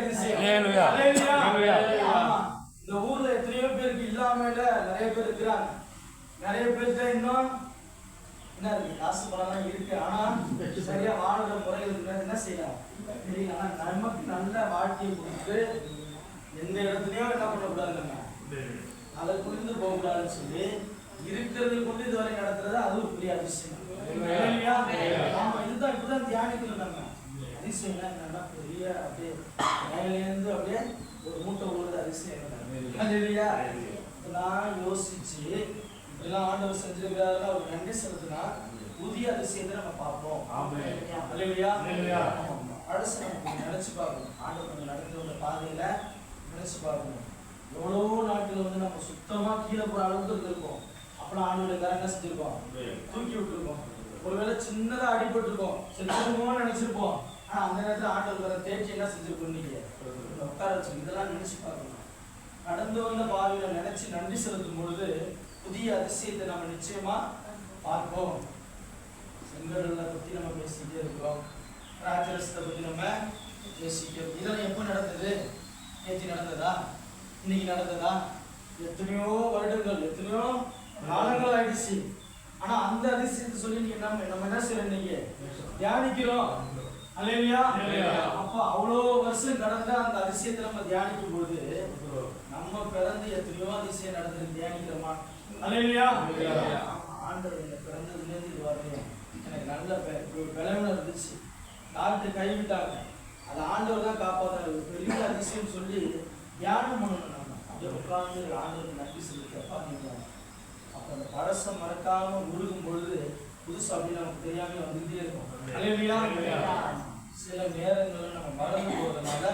அதிசயம். இந்த ஊர்ல எத்தனையோ பேருக்கு இல்லாம இல்ல நிறைய பேர் இருக்கிறாங்க. நிறைய பேர்கிட்ட இன்னும் என்ன இருக்கு? காசு பணம்லாம் இருக்கு. ஆனா சரியா வாழுற முறைகள் இருந்தா என்ன செய்யலாம்? தெரியல ஆனா நமக்கு நல்ல வாழ்க்கையை கொடுத்து எந்த இடத்துலயும் என்ன பண்ணக்கூடாது நம்ம அதை புரிந்து போகக்கூடாதுன்னு சொல்லி இருக்கிறதை கொண்டு இதுவரை நடத்துறது அது ஒரு பெரிய அதிசயம்? ஆமா இதுதான் இப்படிதான் தியானிக்கணும் நம்ம. அதிசயம்னா என்னன்னா பெரிய அப்படியே மேலேருந்து அப்படியே ஒரு மூட்டை ஊடுறது அதிசயம் நான் யோசிச்சு இப்படிலாம் ஆண்டவர் செஞ்சிருக்கிறாருன்னா ஒரு நன்றி செலுத்தினா புதிய அதிசயத்தை நம்ம பார்ப்போம். இல்லையா. அடுத்து நம்ம நினைச்சு பார்க்கணும். ஆண்டவர் கொஞ்சம் நடந்து வந்த பாதையில நினைச்சு பார்க்கணும். எவ்வளவோ நாட்கள் வந்து நம்ம சுத்தமா கீழே போற அளவுக்கு இருந்திருக்கோம். அப்புறம் ஆண்டவர் என்ன செஞ்சிருக்கோம் தூக்கி விட்டுருக்கோம் ஒருவேளை சின்னதா அடிபட்டிருக்கோம். செத்துருமோன்னு நினைச்சிருப்போம். ஆனால் அந்த நேரத்தில் ஆண்டவர் வர தேய்ச்சி என்ன செஞ்சிருக்கோம் நீங்கள் உட்கார வச்சு இதெல்லாம் நினச்சி பார்க்கணும். நடந்து வந்த பார்வையில் நினச்சி நன்றி செலுத்தும் பொழுது புதிய அதிசயத்தை நம்ம நிச்சயமாக பார்ப்போம். செங்கடலை பற்றி நம்ம பேசிக்கிட்டே இருக்கோம் ராஜரசத்தை பற்றி நம்ம பேசிக்கிறோம். இதெல்லாம் எப்போ நடந்தது? நேற்று நடந்ததா? இன்னைக்கு நடந்ததா? எத்தனையோ வருடங்கள் எத்தனையோ காலங்கள் ஆயிடுச்சு. ஆனால் அந்த அதிசயத்தை சொல்லி நீங்கள் நம்ம நம்ம என்ன செய்யறோம் இன்னைக்கு? தியானிக்கிறோம். அல்லேலூயா. அப்ப அவ்வளோ வருஷம் கடந்த அந்த அதிசயத்தை நம்ம தியானிக்கும் பொழுது நம்ம பிறந்து எத்தனையோ அதிசயம் நடந்தது தியானிக்கிறோமா? அல்லேலூயா. ஆண்டவர் என்ன பிறந்ததுலேருந்து இது வரலையும் எனக்கு நல்ல பலவீனம் இருந்துச்சு. டாக்டர் கைவிட்டாங்க. அது ஆண்டவர் தான் காப்பாத்தாரு ஒரு பெரிய அதிசயம் சொல்லி தியானம் பண்ணணும் நம்ம. அப்படியே உட்கார்ந்து ஆண்டவருக்கு நன்றி செலுத்தப்பா நீங்க அப்ப அந்த பழசம் மறக்காம உருகும் பொழுது புதுசு அப்படின்னு நமக்கு தெரியாம வந்துகிட்டே இருக்கும். அல்லேலூயா? சில நேரங்களில் நம்ம மறந்து போவதனால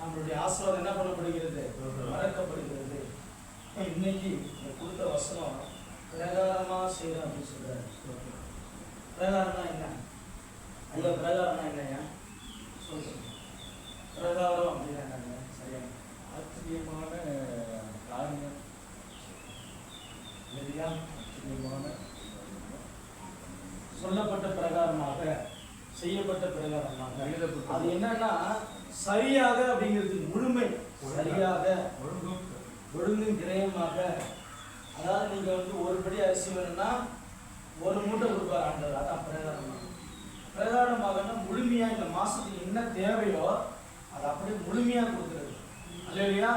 நம்மளுடைய ஆசீர்வாதம் என்ன பண்ணப்படுகிறது? மறக்கப்படுகிறது. இன்னைக்கு கொடுத்த வசனம் பிரகாரமா செய்யறோம் அப்படின்னு சொல்றாரு. பிரகாரம்னா என்ன? ஐயா பிரகாரம்னா என்னங்க? சொல்லுங்க. பிரகாரம் அப்படின்னா சரியா? ஆச்சரியமான காரியம். இல்லையா ஆச்சரியமான சொல்லப்பட்ட பிரகாரமாக செய்யப்பட்ட பிரகாரமாக எழுதப்பட்ட- அது என்னன்னா சரியாக அப்படிங்கிறது முழுமை சரியாக ஒழுங்கும் ஒழுங்கும் கிரயமாக அதாவது நீங்க வந்து ஒரு படி அரிசி வேணும்னா ஒரு மூட்டை கொடுப்பார் ஆண்டவர். அதான் பிரகாரமாக. பிரகாரமாகனா முழுமையா இந்த மாசத்துக்கு என்ன தேவையோ அதை அப்படியே முழுமையா கொடுக்குறது. இல்லையா?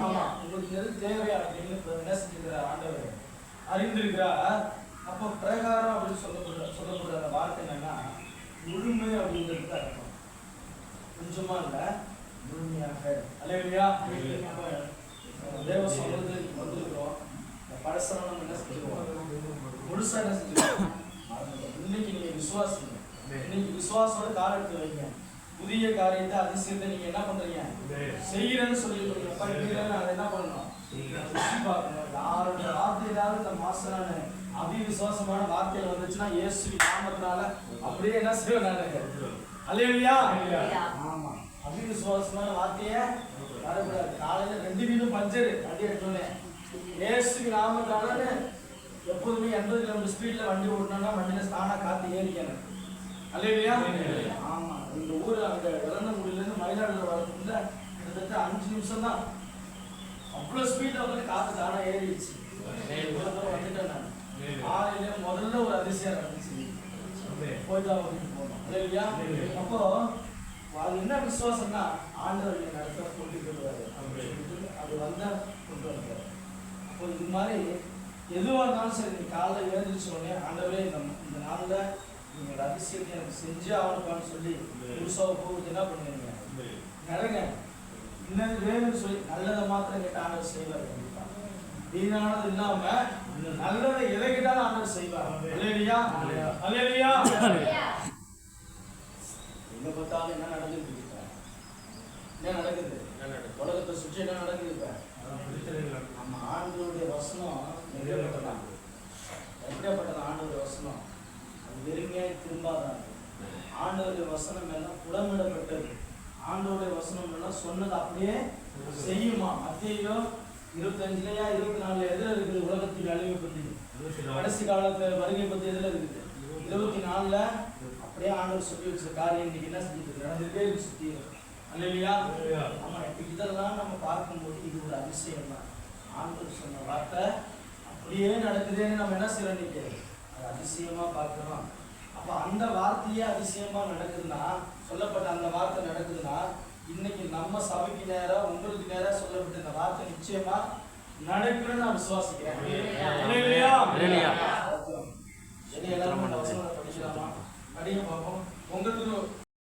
ஆமா. உங்களுக்கு எது தேவையா அப்படின்னு செஞ்சிருக்கிறார் ஆண்டவர்? அறிந்திருக்கிறார். அப்போ பிரகாரம் அப்படின்னு சொல்லப்படுற சொல்லப்படுற அந்த வார்த்தை என்னன்னா முழுமை அப்படிங்கிறது தான் அர்த்தம் கொஞ்சமா இல்ல? முழுமையாக. அல்லையா தேவ சமூகத்துக்கு வந்திருக்கிறோம். இந்த நம்ம என்ன செஞ்சிருக்கோம்? முழுசா என்ன மறந்துட்டோம். இன்னைக்கு நீங்க விசுவாசிங்க. இன்னைக்கு விசுவாசோட கால் எடுத்து வைங்க. புதிய காரியத்தை அதிசயத்தை நீங்க என்ன பண்றீங்க? செய்யறேன்னு சொல்லிட்டு படிக்கிறேன்னு அதை என்ன பண்ணணும்? பார்க்கணும். யாருடைய வார்த்தையிலாவது இந்த மாசம் அதி விசுவாசமான வார்த்தையில வந்துச்சுன்னா இயேசு நாமத்தினால அப்படியே என்ன செய்வேன் நான் அல்லையா. ஆமா. அதி விசுவாசமான வார்த்தையை வரக்கூடாது காலையில ரெண்டு வீடும் பஞ்சரு. வண்டி எடுத்தோன்னே இயேசு நாமத்தினால எப்போதுமே எண்பது கிலோமீட்டர் ஸ்பீட்ல வண்டி ஓட்டணும்னா வண்டியில ஸ்தானா காத்து ஏறிக்கணும். அல்லையா ஆமா. இந்த ஊர் அங்க இளந்தங்குடியில இருந்து மயிலாடுதுறை வரதுக்குள்ள கிட்டத்தட்ட அஞ்சு நிமிஷம் தான். அவ்வளவு ஸ்பீட்ல வந்து காத்து தானா ஏறிடுச்சு. வந்துட்டேன் நான். காலையில முதல்ல ஒரு அதிசயம் நடந்துச்சு. போயிட்டு அப்படின்னு போனோம் இல்லையா அப்போ அது என்ன விசுவாசம்னா ஆண்டவர் என்னை நடத்த கொண்டு போடுவாரு. அது வந்தா கொண்டு வந்தாரு. அப்போ இது மாதிரி எதுவாக இருந்தாலும் சரி நீ காலைல எழுந்திரிச்ச உடனே ஆண்டவரே இந்த இந்த நாள்ல நீங்க அதிசயத்தை எனக்கு செஞ்சே ஆகணும்னு சொல்லி புதுசாக போகுது என்ன பண்ணுவீங்க? நடங்க இன்னது வேணும்னு சொல்லி நல்லதை மாத்திரம் கேட்ட ஆண்டவர் செய்வார். வீணானது இல்லாம நல்லதை கேட்டாலும் ஆண்டவர் செய்வார். அல்லேலியா. அல்லேலியா. எங்க பார்த்தாலும் என்ன நடந்துட்டு இருக்கு? என்ன நடக்குது? உலகத்தை சுற்றி என்ன நடக்குது இப்ப? நம்ம ஆண்டவருடைய வசனம் எப்படிப்பட்டதான் எப்படிப்பட்டது ஆண்டவருடைய வசனம்? அது வெறுமையாய் திரும்பாதான் ஆண்டவருடைய வசனம் எல்லாம் புடமிடப்பட்டது ஆண்டவருடைய வசனம் எல்லாம் சொன்னது அப்படியே செய்யுமா? மத்தியோ இருபத்தஞ்சுலயா இருபத்தி நாலுல எதுல இருக்குது? உலகத்துக்கு அழிவு பத்தி கடைசி காலத்துல வருகை பத்தி எதுல இருக்குது? இருபத்தி நாலுல அப்படியே ஆண்டவர் சொல்லி வச்ச காரியம் இன்னைக்கு என்ன செஞ்சுட்டு இருக்கு நடந்துட்டே இருக்கு சுத்தி. அல்லையா ஆமா இப்ப இதெல்லாம் நம்ம பார்க்கும்போது இது ஒரு அதிசயம் தான் ஆண்டவர் சொன்ன வார்த்தை அப்படியே நடக்குதுன்னு நம்ம என்ன செய்யறோம் இன்னைக்கு? அது அதிசயமா பார்க்கிறோம். அப்ப அந்த வார்த்தையே அதிசயமா நடக்குதுன்னா சொல்லப்பட்ட அந்த வார்த்தை நடக்குதுன்னா இன்னைக்கு நம்ம சபைக்கு நேரா உங்களுக்கு நேரா சொல்லப்பட்ட இந்த வார்த்தை நிச்சயமா நடக்கும்னு நான் விசுவாசிக்கிறேன். படிக்கலாமா? படிங்க பார்ப்போம். உங்களுக்கு